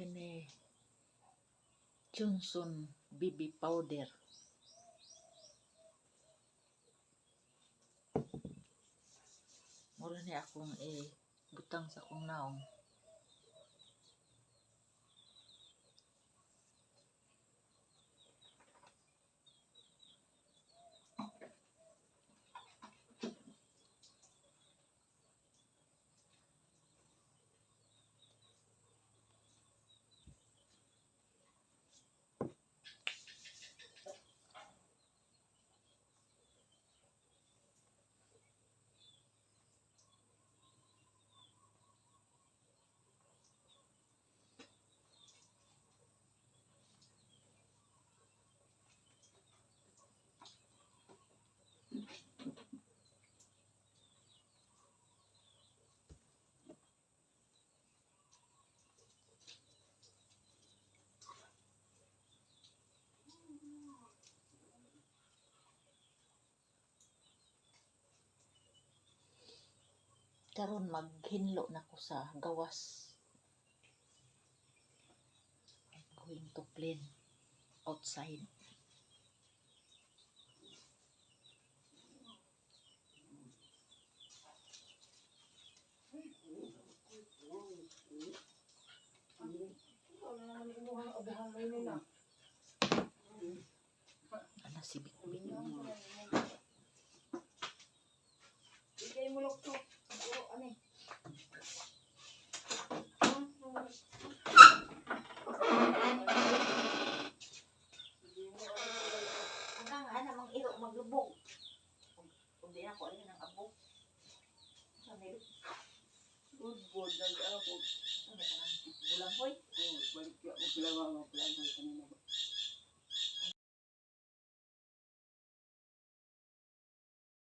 kini Johnson BB powder. Mura ni akong eh, butang sa akong naong. Karon maghinlo na ko sa gawas. I'm going to clean outside. Ana si Kung di na ko alin ang abo. Sa meron. Good board lang ako. Ano ka nang bulang hoy? Oh, balik ako sila mga plan ko kanina.